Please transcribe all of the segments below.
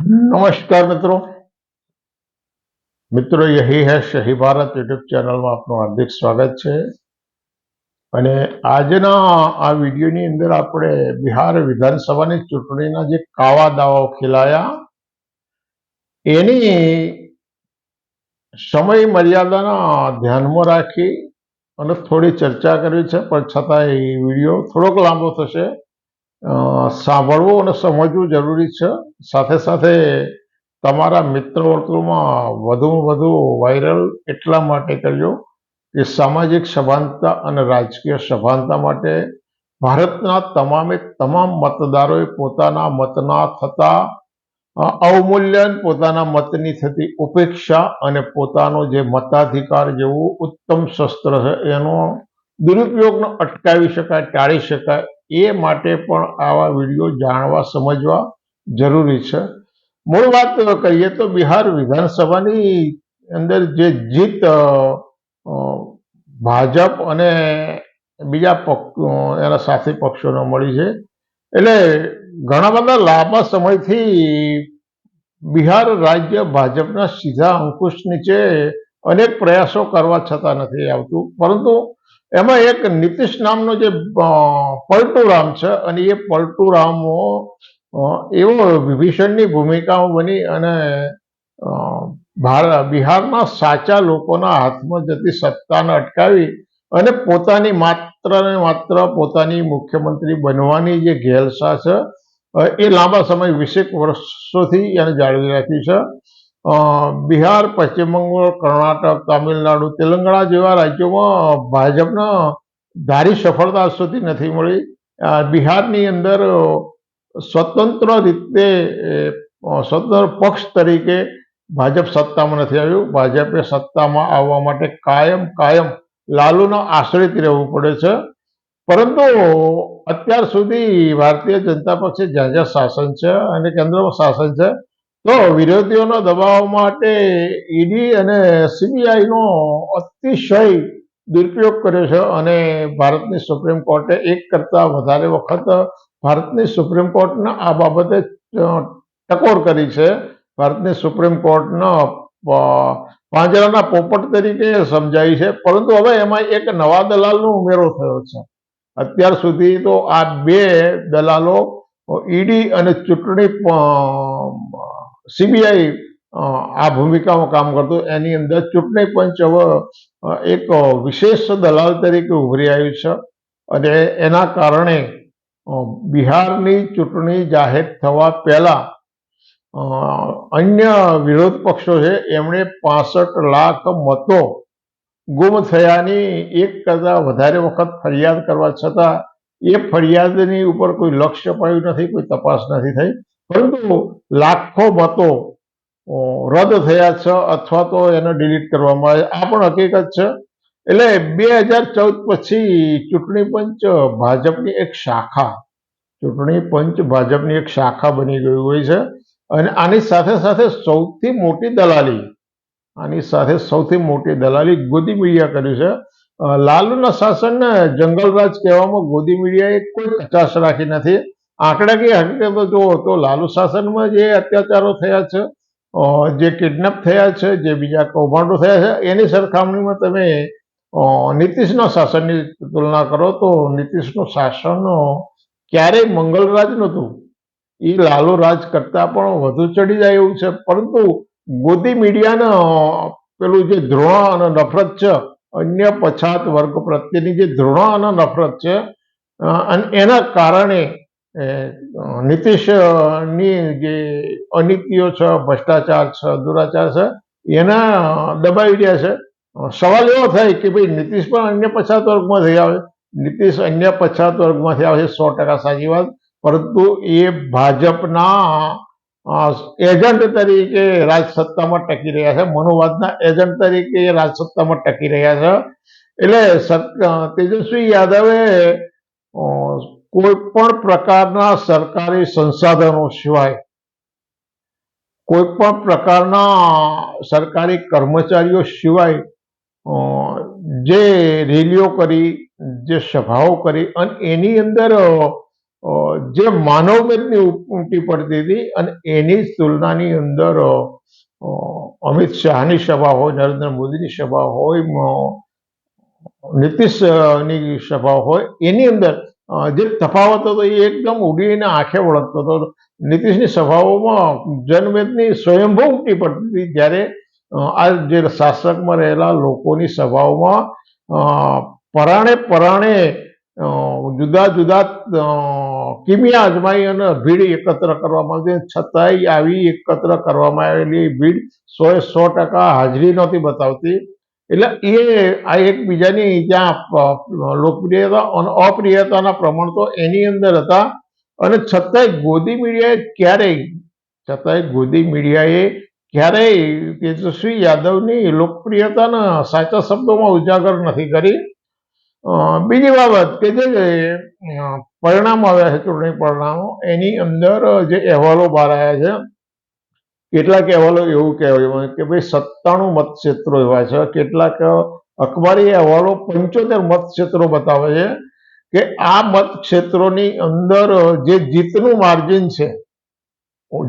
નમસ્કાર મિત્રો. મિત્રો યહી હૈ શહી ભારત યુટ્યુબ ચેનલમાં આપનું હાર્દિક સ્વાગત છે. અને આજના આ વિડીયોની અંદર આપણે બિહાર વિધાનસભાની ચૂંટણીના જે કાવા દાવાઓ ખેલાયા, એની સમય મર્યાદાના ધ્યાનમાં રાખી અને થોડી ચર્ચા કરવી છે. પણ છતાં એ વીડિયો થોડોક લાંબો થશે. સાંભળવું અને સમજવું જરૂરી છે. સાથે સાથે તમારા મિત્ર વર્તુળમાં વધુમાં વધુ વાયરલ એટલા માટે કરજો કે સામાજિક સભાનતા અને રાજકીય સભાનતા માટે ભારતના તમામે તમામ મતદારોએ પોતાના મતના થતા અવમૂલ્યન પોતાના મતની થતી ઉપેક્ષા અને પોતાનો જે મતાધિકાર જેવું ઉત્તમ શસ્ત્ર છે, એનો દુરુપયોગનો અટકાવી શકાય, ટાળી શકાય એ માટે પણ આવા વીડિયો જાણવા, સમજવા જરૂરી છે. મૂળ વાત કહીએ તો બિહાર વિધાનસભાની અંદર જે જીત ભાજપ અને બીજા એના સાથી પક્ષોને મળી છે. એટલે ઘણા બધા લાંબા સમયથી બિહાર રાજ્ય ભાજપના સીધા અંકુશ નીચે અનેક પ્રયાસો કરવા છતાં નથી આવતું. પરંતુ એમાં એક નીતિશ નામનો જે પલટુરામ છે, અને એ પલટુરામો એવો વિભીષણની ભૂમિકામાં બની અને બિહારમાં સાચા લોકોના હાથમાં જતી સત્તાને અટકાવી અને પોતાની માત્ર ને માત્ર પોતાની મુખ્યમંત્રી બનવાની જે ઘેલસા છે એ લાંબા સમય, વીસેક વર્ષોથી એને જાળવી રાખી છે. બિહાર, પશ્ચિમ બંગાળ, કર્ણાટક, તામિલનાડુ, તેલંગાણા જેવા રાજ્યોમાં ભાજપને ધારી સફળતા સુધી નથી મળી. બિહારની અંદર સ્વતંત્ર રીતે સ્વતંત્ર પક્ષ તરીકે ભાજપ સત્તામાં નથી આવ્યું. ભાજપે સત્તામાં આવવા માટે કાયમ કાયમ લાલુના આશ્રિત રહેવું પડે છે. પરંતુ અત્યાર સુધી ભારતીય જનતા પક્ષે જ્યાં જ્યાં શાસન છે અને કેન્દ્રમાં શાસન છે તો વિરોધીઓના દબાવ માટે ઈડી અને સીબીઆઈ નો અતિશય દુરુપયોગ કર્યો છે અને ભારતની સુપ્રીમ કોર્ટે એક કરતા વધારે વખત ભારતની સુપ્રીમ કોર્ટને આ બાબતે ટકોર કરી છે. ભારતની સુપ્રીમ કોર્ટનો પાંજરાના પોપટ તરીકે સમજાય છે. પરંતુ હવે એમાં એક નવા દલાલનો ઉમેરો થયો છે. અત્યાર સુધી તો આ બે દલાલો ઈડી અને ચૂંટણી સીબીઆઈ આ ભૂમિકામાં કામ કરતું. એની અંદર ચૂંટણી પંચ હવે એક વિશેષ દલાલ તરીકે ઉભરી આવ્યું છે. અને એના કારણે બિહારની ચૂંટણી જાહેર થવા પહેલા અન્ય વિરોધ પક્ષો છે, એમણે પાસઠ લાખ મતો ગુમ થયાની એક કરતા વધારે વખત ફરિયાદ કરવા છતાં, એ ફરિયાદની ઉપર કોઈ લક્ષ્ય પાયું નથી, કોઈ તપાસ નથી થઈ. પરંતુ લાખો મતો રદ થયા છે અથવા તો એને ડિલીટ કરવામાં આવે. આ પણ હકીકત છે. એટલે બે હજાર ચૌદ પછી ચૂંટણી પંચ ભાજપની એક શાખા, ચૂંટણી પંચ ભાજપની એક શાખા બની ગયું હોય છે. અને આની સાથે સાથે સૌથી મોટી દલાલી, આની સાથે સૌથી મોટી દલાલી ગોદી મીડિયા કર્યું છે. લાલુના શાસનને જંગલરાજ કહેવામાં ગોદી મીડિયાએ કોઈ કચાશ રાખી નથી. આંકડાકીય હકીકતો જુઓ તો લાલુ શાસનમાં જે અત્યાચારો થયા છે જે કિડનેપ થયા છે, જે બીજા કૌભાંડો થયા છે, એની સરખામણીમાં તમે નીતિશના શાસનની તુલના કરો તો નીતિશનું શાસન ક્યારેય ક્યારેય મંગલરાજ નહોતું. એ લાલુ રાજ કરતા પણ વધુ ચડી જાય એવું છે. પરંતુ ગોદી મીડિયાના પેલું જે ધૃણા અને નફરત છે, અન્ય પછાત વર્ગ પ્રત્યેની જે ધૃણા અને નફરત છે અને એના કારણે નીતિશની જે અનીતિઓ છે ભ્રષ્ટાચાર છે દુરાચાર છે એના દબાવી રહ્યા છે અ, સવાલ એવો થાય કે ભાઈ નીતિશ પણ અન્ય પછાત વર્ગમાંથી આવે નીતિશ અન્ય પછાત વર્ગમાંથી આવે છે સો ટકા સાચી વાત પરંતુ એ ભાજપના અ, એજન્ટ તરીકે રાજસત્તામાં ટકી રહ્યા છે મનોવાદના એજન્ટ તરીકે એ રાજસત્તામાં ટકી રહ્યા છે એટલે સત- અ, તેજસ્વી યાદવે અ, કોઈ પણ પ્રકારના સરકારી સંસાધનો સિવાય, કોઈ પણ પ્રકારના સરકારી કર્મચારીઓ સિવાય જે રેલીઓ કરી, જે સભાઓ કરી અને એની અંદર જે માનવમેદની ઉમટી પડતી હતી અને એની તુલનાની અંદર અમિત શાહની સભા હોય, નરેન્દ્ર મોદીની સભા હોય નીતિશની સભા હોય, એની અંદર જે તફાવત હતો એ એકદમ ઉડીને આંખે વળગતો હતો. નીતિશની સભાઓમાં જનમેદની સ્વયંભૂ ઉમટી પડતી હતી જ્યારે આ જે શાસકમાં રહેલા લોકોની સભાઓમાં પરાણે પરાણે જુદા જુદા કિમિયા અજમાઈ અને ભીડ એકત્ર કરવામાં આવતી છતાંય આવી એકત્ર કરવામાં આવેલી ભીડ સો એ સો ટકા હાજરી નહોતી બતાવતી. એટલે એ આ એકબીજાની ત્યાં લોકપ્રિયતા, અને, અપ્રિયતાના પ્રમાણ તો એની અંદર હતા. અને છતાંય ગોદી મીડિયાએ ક્યારેય, છતાંય ગોદી મીડિયાએ ક્યારેય તેજસ્વી યાદવની લોકપ્રિયતાના સાચા શબ્દોમાં ઉજાગર નથી કરી. બીજી બાબત કે જે પરિણામ આવ્યા છે, ચૂંટણી પરિણામો, એની અંદર જે અહેવાલો બહાર આવ્યા છે કેટલાક અહેવાલો એવું કહેવાય? કે ભાઈ સત્તાણું મતક્ષેત્રો એવા છે. કેટલાક અખબારી અહેવાલો પંચોતેર મતક્ષેત્રો બતાવે છે કે આ મતક્ષેત્રોની અંદર જે જીતનું માર્જિન છે,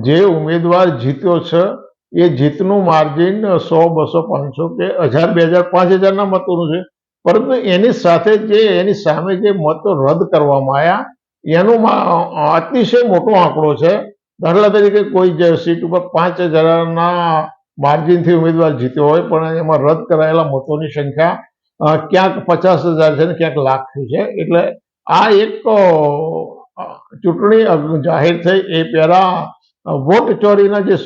જે ઉમેદવાર જીત્યો છે, એ જીતનું માર્જિન સો, બસો, પાંચસો કે હજાર, બે હજાર, પાંચ હજારના મતોનું છે. પરંતુ એની સાથે જે, એની સામે જે મતો રદ કરવામાં આવ્યા, એનો અતિશય મોટો આંકડો છે. દાખલા તરીકે કોઈ જે સીટ ઉપર પાંચ હજારના માર્જિનથી ઉમેદવાર જીત્યો હોય, પણ એમાં રદ કરાયેલા મતોની સંખ્યા ક્યાંક પચાસ હજાર છે ને ક્યાંક લાખ છે. એટલે આ એક ચૂંટણી જાહેર થઈ. એ પહેલા વોટ ચોરીના જે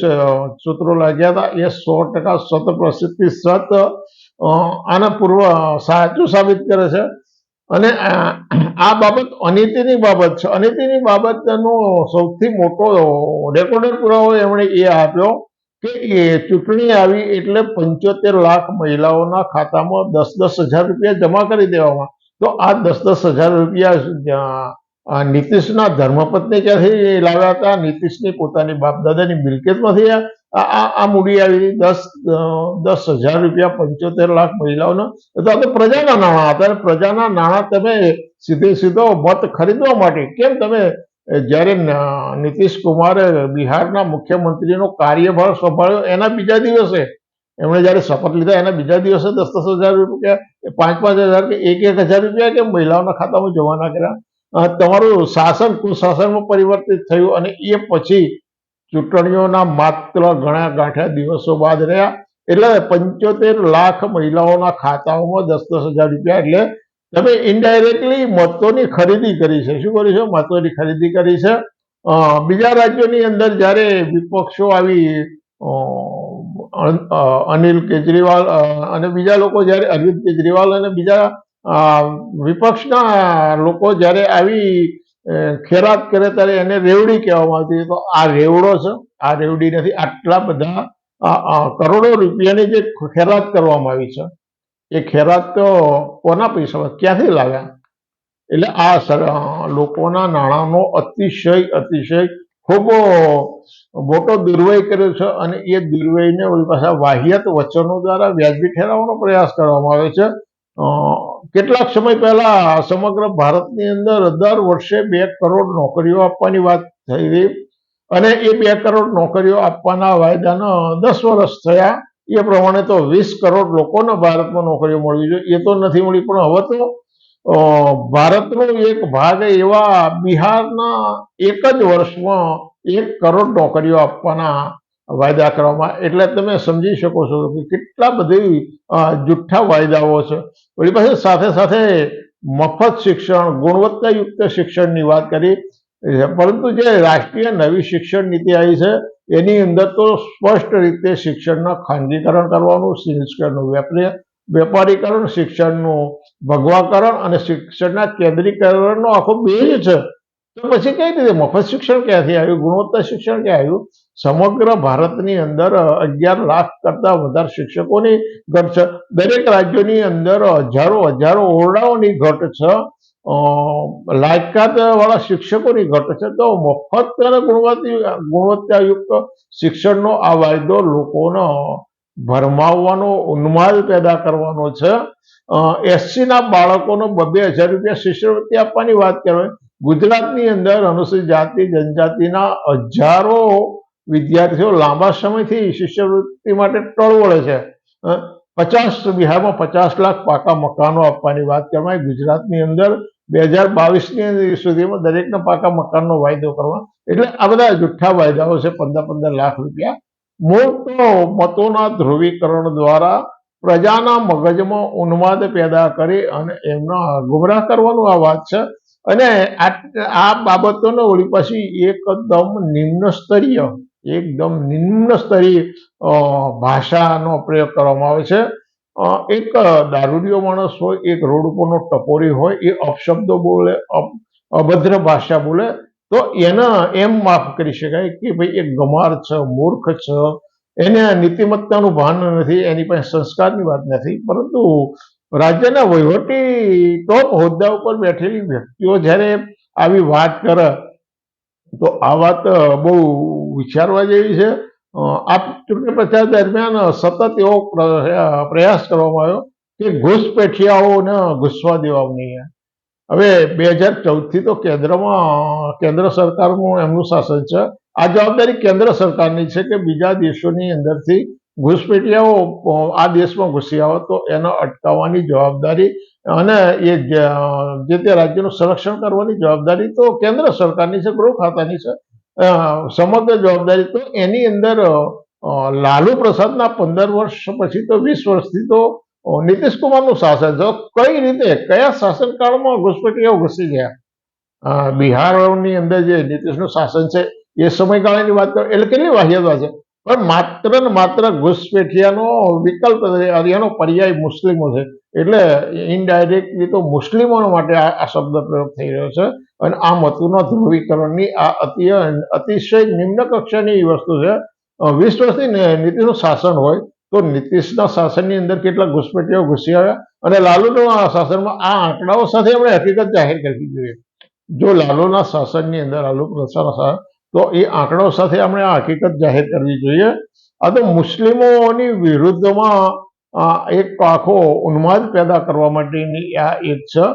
સૂત્રો લાગ્યા હતા, એ સો ટકા શત પ્રસિદ્ધિ સત આના પૂર્વ સાચું સાબિત કરે છે. અને આ બાબત અનિતિની બાબત છે. અનિતિની બાબતનો સૌથી મોટો રેકોર્ડર પુરાવો એમણે એ આપ્યો કે એ ચૂંટણી આવી એટલે પંચોતેર લાખ મહિલાઓના ખાતામાં દસ દસ હજાર રૂપિયા જમા કરી દેવામાં. તો આ દસ દસ હજાર રૂપિયા નીતિશના ધર્મપત્ની ક્યાંથી લાવ્યા હતા? નીતિશની પોતાની બાપ દાદાની મિલકતમાંથી આ મૂડી આવી દસ દસ હજાર રૂપિયા પંચોતેર લાખ મહિલાઓનો. આ તો પ્રજાના નાણાં હતા પ્રજાના નાણાં તમે સીધે સીધો મત ખરીદવા માટે કેમ તમે જ્યારે નીતિશ કુમારે બિહારના મુખ્યમંત્રીનો કાર્યભાર સંભાળ્યો એના બીજા દિવસે. એમણે જ્યારે શપથ લીધા એના બીજા દિવસે દસ દસ હજાર રૂપિયા પાંચ પાંચ હજાર, કે એક એક હજાર રૂપિયા કે મહિલાઓના ખાતામાં જમા ના કર્યા? તમારું શાસન, કુશાસનમાં પરિવર્તિત થયું અને એ પછી ચૂંટણીઓના માત્ર ઘણા ગાંઠા દિવસો બાદ રહ્યા. એટલે પંચોતેર લાખ મહિલાઓના ખાતાઓમાં દસ દસ હજાર રૂપિયા. એટલે તમે ઇનડાયરેક્ટલી મતોની ખરીદી કરી છે. શું કરી છે? મતોની ખરીદી કરી છે. બીજા રાજ્યોની અંદર જ્યારે વિપક્ષો આવી અનિલ કેજરીવાલ અને બીજા લોકો જ્યારે અરવિંદ કેજરીવાલ અને બીજા વિપક્ષના લોકો જ્યારે આવી ખેરાત કરે ત્યારે એને રેવડી કહેવામાં આવતી તો આ રેવડો છે, આ રેવડી નથી, આટલા બધા કરોડો રૂપિયાની જે ખેરાત કરવામાં આવી છે. એ ખેરાત તો કોના પૈસામાં ક્યાંથી લાવ્યા? એટલે આ લોકોના નાણાંનો અતિશય અતિશય ખૂબ મોટો દુર્વય કર્યો છે અને એ દુર્વયને પાછા વાહિયાત વચનો દ્વારા વ્યાજબી ઠેરાવવાનો પ્રયાસ કરવામાં આવે છે. કેટલાક સમય પહેલા સમગ્ર ભારતની અંદર દર વર્ષે બે કરોડ નોકરીઓ આપવાની વાત થઈ રહી અને એ બે કરોડ નોકરીઓ આપવાના વાયદાના દસ વર્ષ થયા. એ પ્રમાણે તો વીસ કરોડ લોકોને ભારતમાં નોકરીઓ મળવી જોઈએ એ તો નથી મળી, પણ હવે તો ભારતનો એક ભાગ એવા બિહારના એક જ વર્ષમાં એક કરોડ નોકરીઓ આપવાના વાયદા કરવામાં એટલે તમે સમજી શકો છો કે કેટલા બધી જુઠ્ઠા વાયદાઓ છે. વળી પાસે સાથે સાથે મફત શિક્ષણ, ગુણવત્તાયુક્ત શિક્ષણની વાત કરી. પરંતુ જે રાષ્ટ્રીય નવી શિક્ષણ નીતિ આવી છે, એની અંદર તો સ્પષ્ટ રીતે શિક્ષણના ખાનગીકરણ કરવાનું શિક્ષણનું વેપારી વેપારીકરણ, શિક્ષણનું ભગવાકરણ અને શિક્ષણના કેન્દ્રીકરણનો આખો બેઝ છે. તો પછી કઈ રીતે? મફત શિક્ષણ ક્યાંથી આવ્યું? ગુણવત્તા શિક્ષણ ક્યાં આવ્યું? સમગ્ર ભારતની અંદર અગિયાર લાખ કરતા વધારે શિક્ષકોની ઘટ છે. દરેક રાજ્યોની અંદર હજારો હજારો ઓરડાઓની ઘટ છે. લાયકાત વાળા શિક્ષકોની ઘટ છે. તો મફત અને ગુણવત્તા, ગુણવત્તાયુક્ત શિક્ષણનો આ વાયદો લોકોનો ભરમાવવાનો, ઉન્માદ પેદા કરવાનો છે. એસસીના બાળકોનો બબે હજાર રૂપિયા શિષ્યવૃત્તિ આપવાની વાત કહેવાય ગુજરાતની અંદર અનુસૂચિત જાતિ, જનજાતિના હજારો વિદ્યાર્થીઓ લાંબા સમયથી શિષ્યવૃત્તિ માટે ટળવળે છે. પચાસ બિહારમાં પચાસ લાખ પાકા મકાનો આપવાની વાત કરવામાં ગુજરાતની અંદર બે હજાર બાવીસની સુધીમાં દરેકને પાકા મકાનનો વાયદો કરવા. એટલે આ બધા જુઠ્ઠા વાયદાઓ છે, પંદર પંદર લાખ રૂપિયા. મોટો મતોના ધ્રુવીકરણ દ્વારા પ્રજાના મગજમાં ઉન્માદ પેદા કરી અને એમના ગુમરાહ કરવાનું આ વાત છે. અને આ બાબતોનો વળી પછી એકદમ નિમ્ન સ્તરીય એકદમ નિમ્ન સ્તરીય ભાષાનો પ્રયોગ કરવામાં આવે છે. એક દારૂડિયો માણસ હોય, એક રોડ ઉપરનો ટપોરી હોય, એ અપશબ્દો બોલે અભદ્ર ભાષા બોલે, તો એને એમ માફ કરી શકાય કે ભાઈ એ ગમાર છે, મૂર્ખ છે. એને નીતિમત્તાનું ભાન નથી, એની પાસે સંસ્કારની વાત નથી. પરંતુ રાજ્યના વહીવટી ટોપ હોદ્દા ઉપર બેઠેલી વ્યક્તિઓ જ્યારે આવી વાત કરે, તો આ વાત બહુ વિચારવા જેવી છે. આ ચૂંટણી પ્રચાર દરમિયાન સતત એવો પ્રયાસ કરવામાં આવ્યો કે ઘૂસપેઠિયાઓને ઘૂસવા દેવા નહીં હવે બે હજાર ચૌદથી તો કેન્દ્રમાં, કેન્દ્ર સરકારનું એમનું શાસન છે. આ જવાબદારી કેન્દ્ર સરકારની છે કે બીજા દેશોની અંદરથી ઘૂસપેઠિયાઓ આ દેશમાં ઘૂસી આવે તો એને અટકાવવાની જવાબદારી અને એ જે તે રાજ્યનું સંરક્ષણ કરવાની જવાબદારી તો કેન્દ્ર સરકારની છે, ગૃહ ખાતાની છે. સમગ્ર જવાબદારી તો એની અંદર લાલુ પ્રસાદના પંદર વર્ષ પછી તો વીસ વર્ષથી તો નીતિશ કુમારનું શાસન છે. કઈ રીતે, કયા શાસનકાળમાં ઘૂસપેઠિયાઓ ઘૂસી ગયા? બિહારની અંદર જે નીતિશનું શાસન છે, એ સમયગાળાની વાત કરો, એટલે કેટલી વાહ્યતા છે પણ માત્ર ને માત્ર ઘુસપેઠિયાનો વિકલ્પ એનો પર્યાય મુસ્લિમો છે. એટલે ઇનડાયરેક્ટલી તો મુસ્લિમો માટે આ શબ્દ પ્રયોગ થઈ રહ્યો છે. અને આ મતોના ધ્રુવીકરણની આ અતિ અતિશય નિમ્ન કક્ષાની વસ્તુ છે. વીસ વર્ષથી ને- નીતિશનું શાસન હોય તો નીતિશના શાસનની અંદર કેટલા ઘુસપેટીઓ ઘૂસી આવ્યા? અને લાલુના શાસનમાં આ આંકડાઓ સાથે આપણે હકીકત જાહેર કરવી જોઈએ. જો લાલુના શાસનની અંદર લાલુ શાસન તો એ આંકડો સાથે આપણે આ હકીકત જાહેર કરવી જોઈએ. આ તો મુસ્લિમોની વિરુદ્ધમાં એક આખો ઉન્માદ પેદા કરવા માટેની આ એક છે.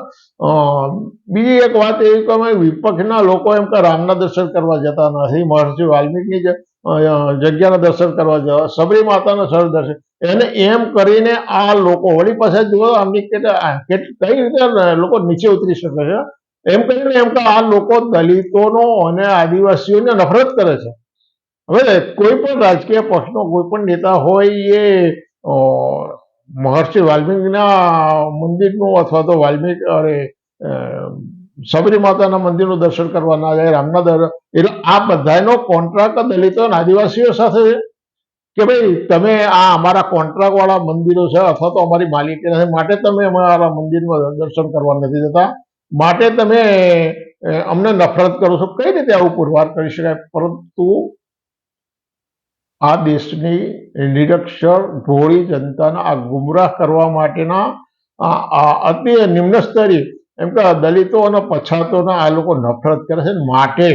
બીજી એક વાત એવી કે અમે વિપક્ષના લોકો એમ કે રામના દર્શન કરવા જતા નથી. મહર્ષિ વાલ્મીકી જગ્યાના દર્શન કરવા જવા, સબરી માતાના સ્થળ દર્શન. એને એમ કરીને આ લોકો વળી પાછા જુઓ આમની કઈ રીતે લોકો નીચે ઉતરી શકે છે? એમ કહીને એમ કે આ લોકો દલિતોનો અને આદિવાસીઓને નફરત કરે છે. હવે કોઈ પણ રાજકીય પક્ષનો કોઈ પણ નેતા હોય એ મહર્ષિ વાલ્મીકીના મંદિરનું અથવા તો વાલ્મીક, અરે સબરી માતાના મંદિરનું દર્શન કરવા ના જાય રામના દર, એટલે આ બધાનો કોન્ટ્રાક્ટ દલિતો અને આદિવાસીઓ સાથે છે. કે ભાઈ, તમે આ અમારા કોન્ટ્રાક્ટ વાળા મંદિરો છે અથવા તો અમારી માલિકી નથી માટે તમે અમારા મંદિરમાં દર્શન કરવા નથી જતા. માટે તમે અમને નફરત કરો છો. કઈ રીતે આવું પુરવાર કરી શકાય? પરંતુ આ દેશની નિરક્ષર ઢોળી જનતાને, આ ગુમરાહ કરવા માટેના અતિ નિમ્ન સ્તરી, એમ કે દલિતો અને પછાતોના, આ લોકો નફરત કરે છે માટે.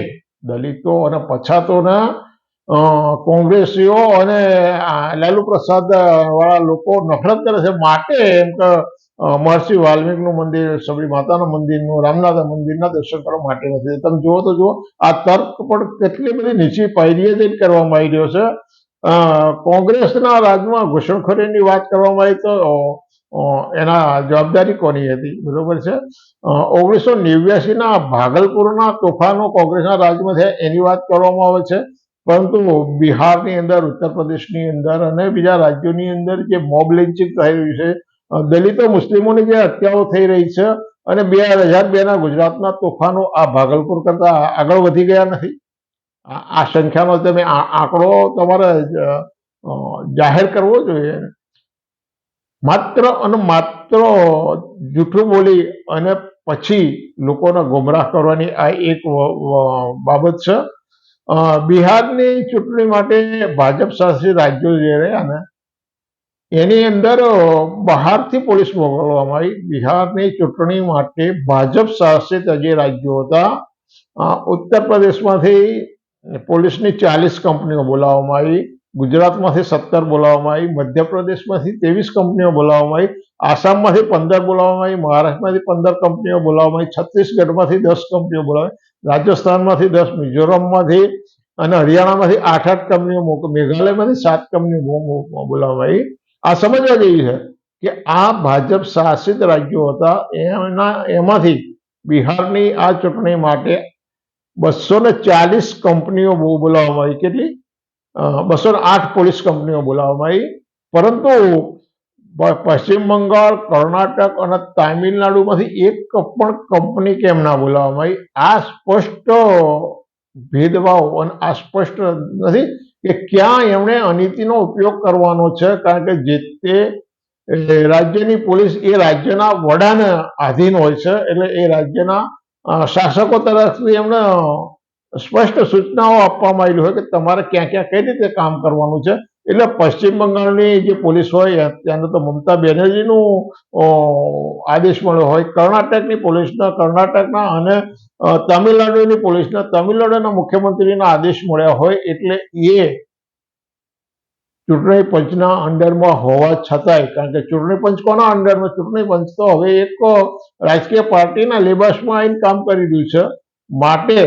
દલિતો અને પછાતોના કોંગ્રેસીઓ અને લાલુ પ્રસાદ વાળા લોકો નફરત કરે છે માટે, એમ કે મહર્ષિ વાલ્મીકનું મંદિર સબરી માતાના મંદિરનું રામનાથ મંદિરના દર્શન કરવા માટે નથી. તમે જુઓ તો જુઓ, આ તર્ક પણ કેટલી બધી નીચી પાયરીએ જઈને કરવામાં આવી રહ્યો છે. કોંગ્રેસના રાજમાં ઘૂસણખોરીની વાત કરવામાં આવી તો એના જવાબદારી કોની હતી? બરોબર છે? ઓગણીસો નેવ્યાસીના ભાગલપુરના તોફાનો કોંગ્રેસના રાજમાં થયા, એની વાત કરવામાં આવે છે. પરંતુ બિહારની અંદર, ઉત્તર પ્રદેશની અંદર અને બીજા રાજ્યોની અંદર જે મોબ લિન્ચિંગ થઈ છે દલિતો મુસ્લિમોની જે હત્યાઓ થઈ રહી છે અને બે હજાર બે ના ગુજરાતના તોફાનો આ ભાગલપુર કરતા આગળ વધી ગયા નથી. આ સંખ્યાનો તમે આંકડો તમારે જાહેર કરવો જોઈએ. માત્ર અને માત્ર જૂઠું બોલી અને પછી લોકોને ગુમરાહ કરવાની આ એક બાબત છે. બિહારની ચૂંટણી માટે ભાજપ શાસિત રાજ્યો જે રહ્યા ને એની અંદર બહારથી પોલીસ મોકલવામાં આવી. બિહારની ચૂંટણી માટે ભાજપ શાસિત જે રાજ્યો હતા ઉત્તર પ્રદેશમાંથી પોલીસની ચાલીસ કંપનીઓ બોલાવવામાં આવી, ગુજરાતમાંથી સત્તર બોલાવવામાં આવી, મધ્યપ્રદેશમાંથી ત્રેવીસ કંપનીઓ બોલાવવામાં આવી, આસામમાંથી પંદર બોલાવવામાં આવી, મહારાષ્ટ્રમાંથી પંદર કંપનીઓ બોલાવવામાં આવી, છત્તીસગઢમાંથી દસ કંપનીઓ બોલાવી રાજસ્થાનમાંથી દસ, મિઝોરમમાંથી અને હરિયાણામાંથી આઠ આઠ કંપનીઓ મેઘાલયમાંથી સાત કંપનીઓ બોલાવવામાં આવી. આ સમજવા જેવી છે કે આ ભાજપ શાસિત રાજ્યો હતા, એના, એમાંથી બિહારની આ ચૂંટણી માટે બસો ને ચાલીસ કંપનીઓ બોલાવવામાં આવી. કેટલી? બસો ને આઠ પોલીસ કંપનીઓ બોલાવવામાં આવી. પરંતુ પશ્ચિમ બંગાળ, કર્ણાટક અને તામિલનાડુમાંથી એક પણ કંપની કેમ ના બોલાવવામાં આવી? આ સ્પષ્ટ ભેદભાવ અને આ સ્પષ્ટ નથી. કે ક્યાં એમણે અનીતિનો ઉપયોગ કરવાનો છે? કારણ કે જે તે રાજ્યની પોલીસ એ રાજ્યના વડાને આધીન હોય છે. એટલે એ રાજ્યના શાસકો તરફથી એમને સ્પષ્ટ સૂચનાઓ આપવામાં આવેલી હોય કે તમારે ક્યાં ક્યાં કઈ રીતે કામ કરવાનું છે. એટલે પશ્ચિમ બંગાળની જે પોલીસ હોય, ત્યાંનો તો મમતા બેનર્જીનું આદેશ મળ્યો હોય. કર્ણાટકની પોલીસના, કર્ણાટકના અને તમિલનાડુની પોલીસના, તમિલનાડુના મુખ્યમંત્રીના આદેશ મળ્યા હોય એટલે એ ચૂંટણી પંચના અંડરમાં હોવા છતાંય, કારણ કે ચૂંટણી પંચ કોના અંડરમાં? ચૂંટણી પંચ તો હવે એક રાજકીય પાર્ટીના લેબાસમાં આવીને કામ કરી રહ્યું છે. માટે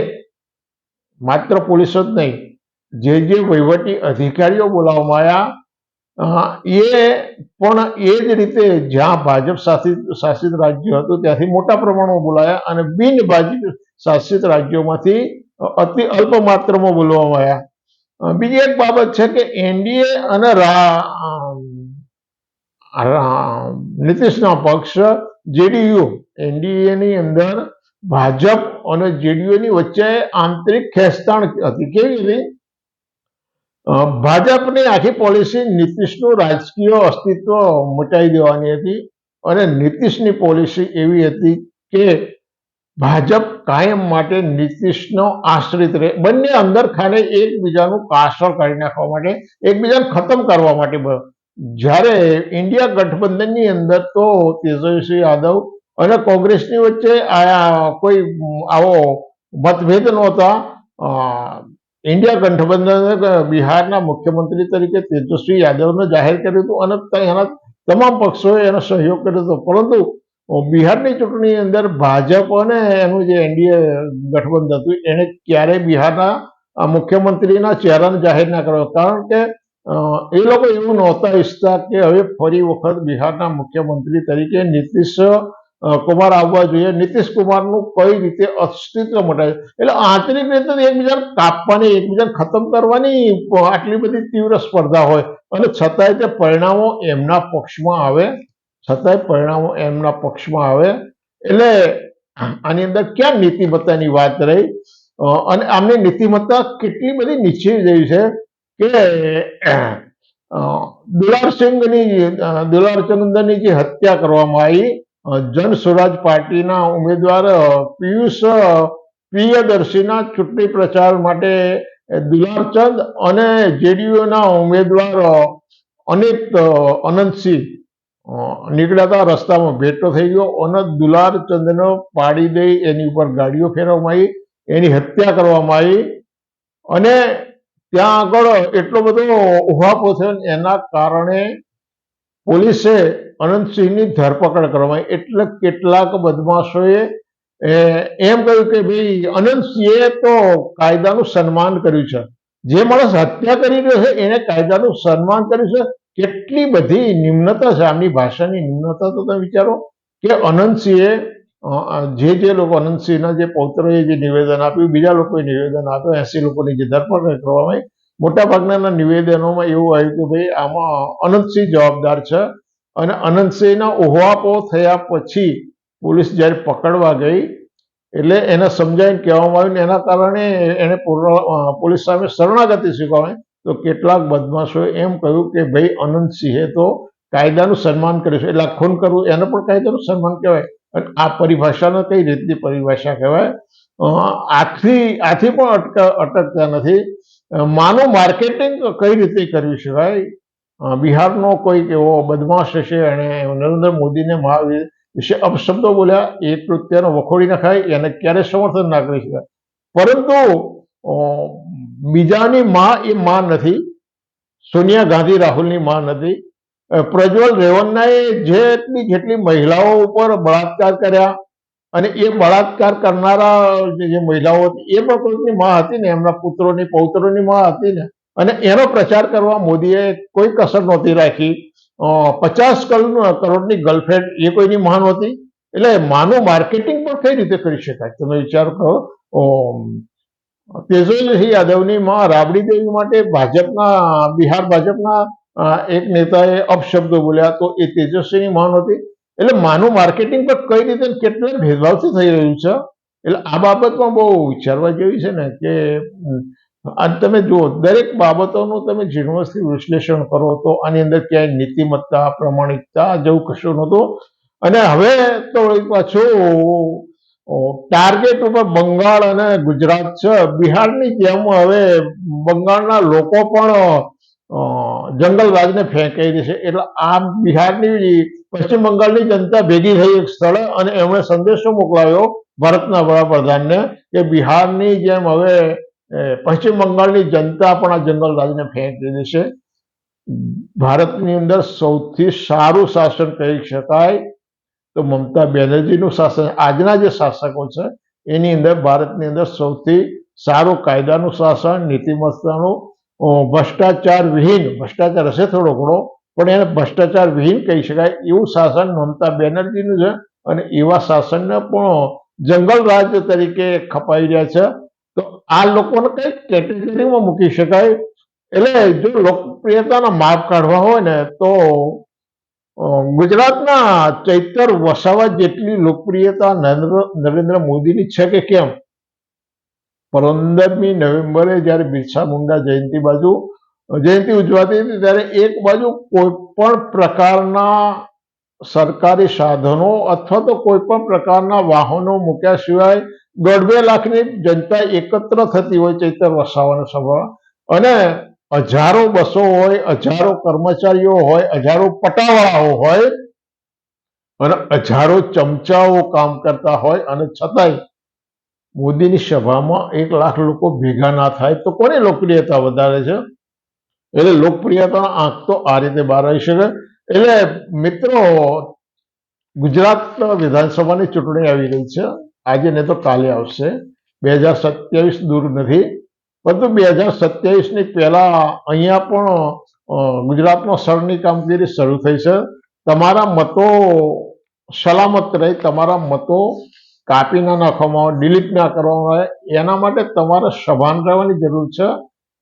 માત્ર પોલીસ જ નહીં જે જે વહીવટી અધિકારીઓ બોલાવવામાં આવ્યા એ પણ એ જ રીતે જ્યાં ભાજપ શાસિત શાસિત રાજ્ય હતું ત્યાંથી મોટા પ્રમાણમાં બોલાયા અને બિન ભાજપ શાસિત રાજ્યોમાંથી અતિ અલ્પ માત્રામાં બોલવામાં આવ્યા. બીજી એક બાબત છે કે એનડીએ અને નીતિશના પક્ષ જેડીયુ એનડીએ ની અંદર ભાજપ અને જેડીયુ ની વચ્ચે આંતરિક ખેંચતાણ હતી. કેવી અ, ભાજપની આખી પોલિસી નીતિશનું રાજકીય અસ્તિત્વ મટાઈ દેવાની હતી અને નીતિશની પોલિસી એવી હતી કે ભાજપ કાયમ માટે નીતિશનો આશ્રિત રહે. બંને અંદર ખાને એકબીજાનું કાસળ કાઢી નાખવા માટે, એકબીજાને ખતમ કરવા માટે જ્યારે ઇન્ડિયા ગઠબંધનની અંદર તો તેજસ્વી યાદવ અને કોંગ્રેસની વચ્ચે કોઈ, આવો મતભેદ નહોતા. ઇન્ડિયા ગઠબંધને બિહારના મુખ્યમંત્રી તરીકે તેજસ્વી યાદવને જાહેર કર્યું હતું અને ત- એના તમામ પક્ષોએ એનો સહયોગ કર્યો હતો. પરંતુ બિહારની ચૂંટણી અંદર ભાજપ અને એનું જે એનડીએ ગઠબંધન હતું, એને ક્યારેય બિહારના મુખ્યમંત્રીના ચહેરાને જાહેર ના કર્યો. કારણ કે એ લોકો એવું નહોતા ઈચ્છતા કે હવે ફરી વખત બિહારના મુખ્યમંત્રી તરીકે નીતિશ કુમાર આવવા જોઈએ. નીતિશ કુમારનું કઈ રીતે અસ્તિત્વ મટાય એટલે આંતરિક રીતે એકબીજાને કાપવાની, એકબીજાને ખતમ કરવાની આટલી બધી તીવ્ર સ્પર્ધા હોય. અને છતાંય તે પરિણામો એમના પક્ષમાં આવે. છતાંય પરિણામો એમના પક્ષમાં આવે. એટલે આની અંદર ક્યાં નીતિમત્તાની વાત રહી? અને આમની નીતિમત્તા કેટલી બધી નીચે જઈ છે કે દુલારસિંહની દુલારચંદની જે હત્યા કરવામાં આવી જન સ્વરાજ પાર્ટીના ઉમેદવાર પિયુષ પ્રિયદર્શીના ચૂંટણી પ્રચાર માટે દુલારચંદ અને જેડીયુના ઉમેદવાર અનિત અનંતસિંહ નીકળ્યા રસ્તામાં. ભેટો થઈ ગયો. અને દુલારચંદનો પાડી દઈ એની ઉપર ગાડીઓ ફેરવવામાં આવી, એની હત્યા કરવામાં આવી અને ત્યાં આગળ એટલો બધો ઉહાપો થયો એના કારણે પોલીસે અનંતસિંહની ધરપકડ કરવામાં એટલે કેટલાક બદમાશોએ એમ કહ્યું કે ભાઈ અનંતસિંહે તો કાયદાનું સન્માન કર્યું છે. જે માણસ હત્યા કરી રહ્યો છે, એને કાયદાનું સન્માન કર્યું છે. કેટલી બધી નિમ્નતા છે આમની ભાષાની નિમ્નતા તો તમે વિચારો કે અનંતસિંહે જે જે લોકો અનંતસિંહના જે પૌત્રોએ જે નિવેદન આપ્યું, બીજા લોકોએ નિવેદન આપ્યું, એસી લોકોની જે ધરપકડ કરવામાં આવી મોટા ભાગના નિવેદનોમાં એવું આવ્યું કે ભાઈ આમાં અનંતસિંહ જવાબદાર છે અને અનંતસિંહના ઓહાપો થયા પછી પોલીસ જ્યારે પકડવા ગઈ, એટલે એને સમજાવીને કહેવામાં આવ્યું એના કારણે એને પોલીસ સામે શરણાગતિ સ્વીકારવાની તો કેટલાક બદમાશોએ એમ કહ્યું કે ભાઈ અનંતસિંહે તો કાયદાનું સન્માન કર્યું છે. એટલે ખૂન કરવું, એને પણ કાયદાનું સન્માન કહેવાય. આ પરિભાષાનો કઈ રીતની પરિભાષા કહેવાય? આથી આથી પણ અટકા અટકતા નથી. માનું માર્કેટિંગ કઈ રીતે કરવી અ, બિહારનો કોઈક એવો બદમાશ હશે અને નરેન્દ્ર મોદીને મહાવીર વિશે અપશબ્દો બોલ્યા એ કૃત્યનો વખોડી નખાય એને ક્યારે સમર્થન ના કરી શકાય? પરંતુ બીજાની માં એ માં નથી. સોનિયા ગાંધી રાહુલની માં નથી. પ્રજ્વલ રેવન્નાએ જેટલી જેટલી મહિલાઓ ઉપર બળાત્કાર કર્યા અને એ બળાત્કાર કરનારા જે મહિલાઓ હતી, એ પણ કોઈકની માં હતી ને, એમના પુત્રોની, પૌત્રોની માં હતી ને. અને એનો પ્રચાર કરવા મોદીએ કોઈ કસર નહોતી રાખી. પચાસ કરોડ કરોડની ગર્લફ્રેન્ડ એ કોઈની માં નહોતી. એટલે માનું માર્કેટિંગ પણ કઈ રીતે કરી શકાય? તમે વિચાર કરો તેજસ્વી યાદવની માં રાબડી દેવી માટે ભાજપના, બિહાર ભાજપના એક નેતાએ અપશબ્દો બોલ્યા તો એ તેજસ્વીની માન હતી. એટલે માનું માર્કેટિંગ પર કઈ રીતે કેટલા ભેદભાવથી થઈ રહ્યું છે? એટલે આ બાબતમાં બહુ વિચારવા જેવી છે ને કે ઉમ, તમે જુઓ દરેક બાબતોનું તમે ઝીણવસથી વિશ્લેષણ કરો તો આની અંદર ક્યાંય નીતિમત્તા પ્રમાણિકતા જેવું કશું નહોતું. અને હવે તો પાછું ટાર્ગેટ ઉપર બંગાળ અને ગુજરાત છે. બિહારની જેમ હવે બંગાળના લોકો પણ અ, જંગલ રાજને ફેંકાઈ દેશે એટલે આ બિહારની પશ્ચિમ બંગાળની જનતા ભેગી થઈ એક સ્થળે અને એમણે સંદેશો મોકલાવ્યો ભારતના વડાપ્રધાનને કે બિહારની જેમ હવે પશ્ચિમ બંગાળની જનતા પણ આ જંગલ રાજને ફેંકી દેશે ભારતની અંદર સૌથી સારું શાસન કહી શકાય તો મમતા બેનર્જીનું શાસન. આજના જે શાસકો છે એની અંદર ભારતની અંદર સૌથી સારું કાયદાનું શાસન નીતિમત્તાનું ભ્રષ્ટાચાર વિહીન ભ્રષ્ટાચાર હશે થોડો ઘણો, પણ એને ભ્રષ્ટાચાર વિહીન કહી શકાય એવું શાસન મમતા બેનર્જીનું છે અને એવા શાસનને પણ જંગલ રાજ તરીકે ખપાઈ રહ્યા છે. તો આ લોકોને કઈ કેટેગરીમાં મૂકી શકાય. એટલે જો લોકપ્રિયતાના માપ કાઢવા હોય ને, તો ગુજરાતના ચૈતર વસાવા જેટલી લોકપ્રિયતા નરેન્દ્ર મોદીની છે કે કેમ? પંદરમી નવેમ્બરે જ્યારે બિરસા મુંડા જયંતિ બાજુ જયંતિ ઉજવાતી હતી, ત્યારે એક બાજુ કોઈ પણ પ્રકારના સરકારી સાધનો અથવા તો કોઈ પણ પ્રકારના વાહનો મૂક્યા સિવાય દોઢ બે લાખની જનતા એકત્ર થતી હોય ચૈતર વસાવાના સભા અને હજારો બસો હોય, હજારો કર્મચારીઓ હોય, હજારો પટાવાળાઓ હોય, અને હજારો ચમચાઓ કામ કરતા હોય, અને છતાંય મોદીની સભામાં એક લાખ લોકો ભેગા ના થાય તો કોની લોકપ્રિયતા વધારે છે? એટલે લોકપ્રિયતાનો આંક તો આ રીતે બહાર આવી શકે. એટલે મિત્રો, ગુજરાત વિધાનસભાની ચૂંટણી આવી રહી છે. આજે ને તો કાલે આવશે. બે હજાર સત્યાવીસ દૂર નથી. પરંતુ બે હજાર સત્યાવીસની પહેલા અહીંયા પણ ગુજરાતમાં સરની કામગીરી શરૂ થઈ છે. તમારા મતો સલામત રહે, તમારા મતો કાપી ના નાખવામાં આવે ડિલીટ ના કરવામાં આવે એના માટે તમારે સભાન રહેવાની જરૂર છે.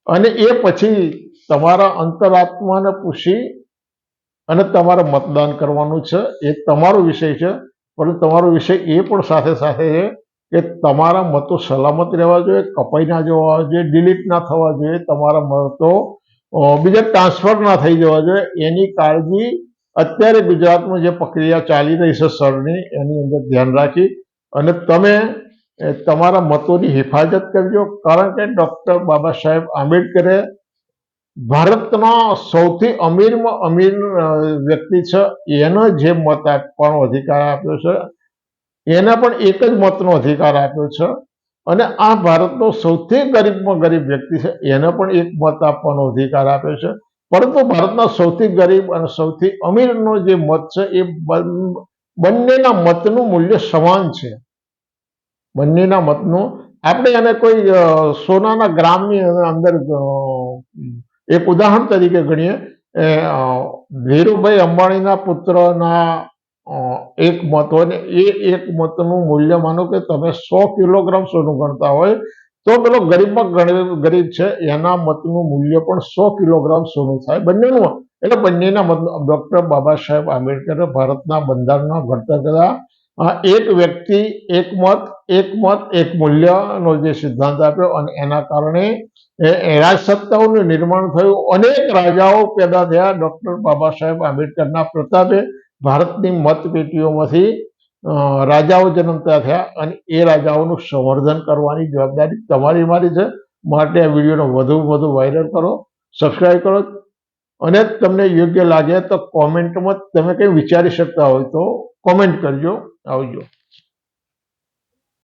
અને એ પછી તમારા અંતરાત્માને પૂછી અને તમારે મતદાન કરવાનું છે. એ તમારો વિષય છે. પરંતુ તમારો વિષય એ પણ સાથે સાથે છે કે તમારા મતો સલામત રહેવા જોઈએ, કપાઈ ના જવા જોઈએ ડિલીટ ના થવા જોઈએ, તમારા મતો બીજા ટ્રાન્સફર ના થઈ જવા જોઈએ. એની કાળજી અત્યારે ગુજરાતમાં જે પ્રક્રિયા ચાલી રહી છે સરની, એની અંદર ધ્યાન રાખી અને તમે તમારા મતોની હિફાજત કરજો, કારણ કે ડોક્ટર બાબા સાહેબ આંબેડકરે ભારતનો સૌથી અમીરમાં અમીર વ્યક્તિ છે, એનો જે મત આપવાનો અધિકાર આપ્યો છે, એને પણ એક જ મતનો અધિકાર આપ્યો છે, અને આ ભારતનો સૌથી ગરીબમાં ગરીબ વ્યક્તિ છે, એને પણ એક મત આપવાનો અધિકાર આપ્યો છે. પરંતુ ભારતના સૌથી ગરીબ અને સૌથી અમીરનો જે મત છે, એ બંનેના મતનું મૂલ્ય સમાન છે. બંનેના મતનું. આપણે એને કોઈ સોનાના ગ્રામની અંદર એક ઉદાહરણ તરીકે ગણીએ. ધીરુભાઈ અંબાણીના પુત્રના એક મત હોય ને એ એક મતનું મૂલ્ય માનો કે તમે સો કિલોગ્રામ સોનું ગણતા હોય, તો પેલો ગરીબમાં ગરીબ ગરીબ છે, એના મતનું મૂલ્ય પણ સો કિલોગ્રામ સોનું થાય બંનેનું. એટલે બંનેના મતલબ ડૉક્ટર બાબા સાહેબ આંબેડકરે ભારતના બંધારણના ઘડતર કર્યા. એક વ્યક્તિ, એક મત એક મત, એક મૂલ્યનો જે સિદ્ધાંત આપ્યો અને એના કારણે રાજસત્તાઓનું નિર્માણ થયું. અનેક રાજાઓ પેદા થયા ડૉક્ટર બાબા સાહેબ આંબેડકરના પ્રતાપે ભારતની મતપેટીઓમાંથી રાજાઓ જન્મતા થયા અને એ રાજાઓનું સંવર્ધન કરવાની જવાબદારી તમારી મારી છે. માટે આ વિડીયોને વધુ વધુ વાયરલ કરો સબસ્ક્રાઈબ કરો. અને તમને યોગ્ય લાગે તો કોમેન્ટમાં તમે કંઈ વિચારી શકતા હોય તો કોમેન્ટ કરજો. આવજો.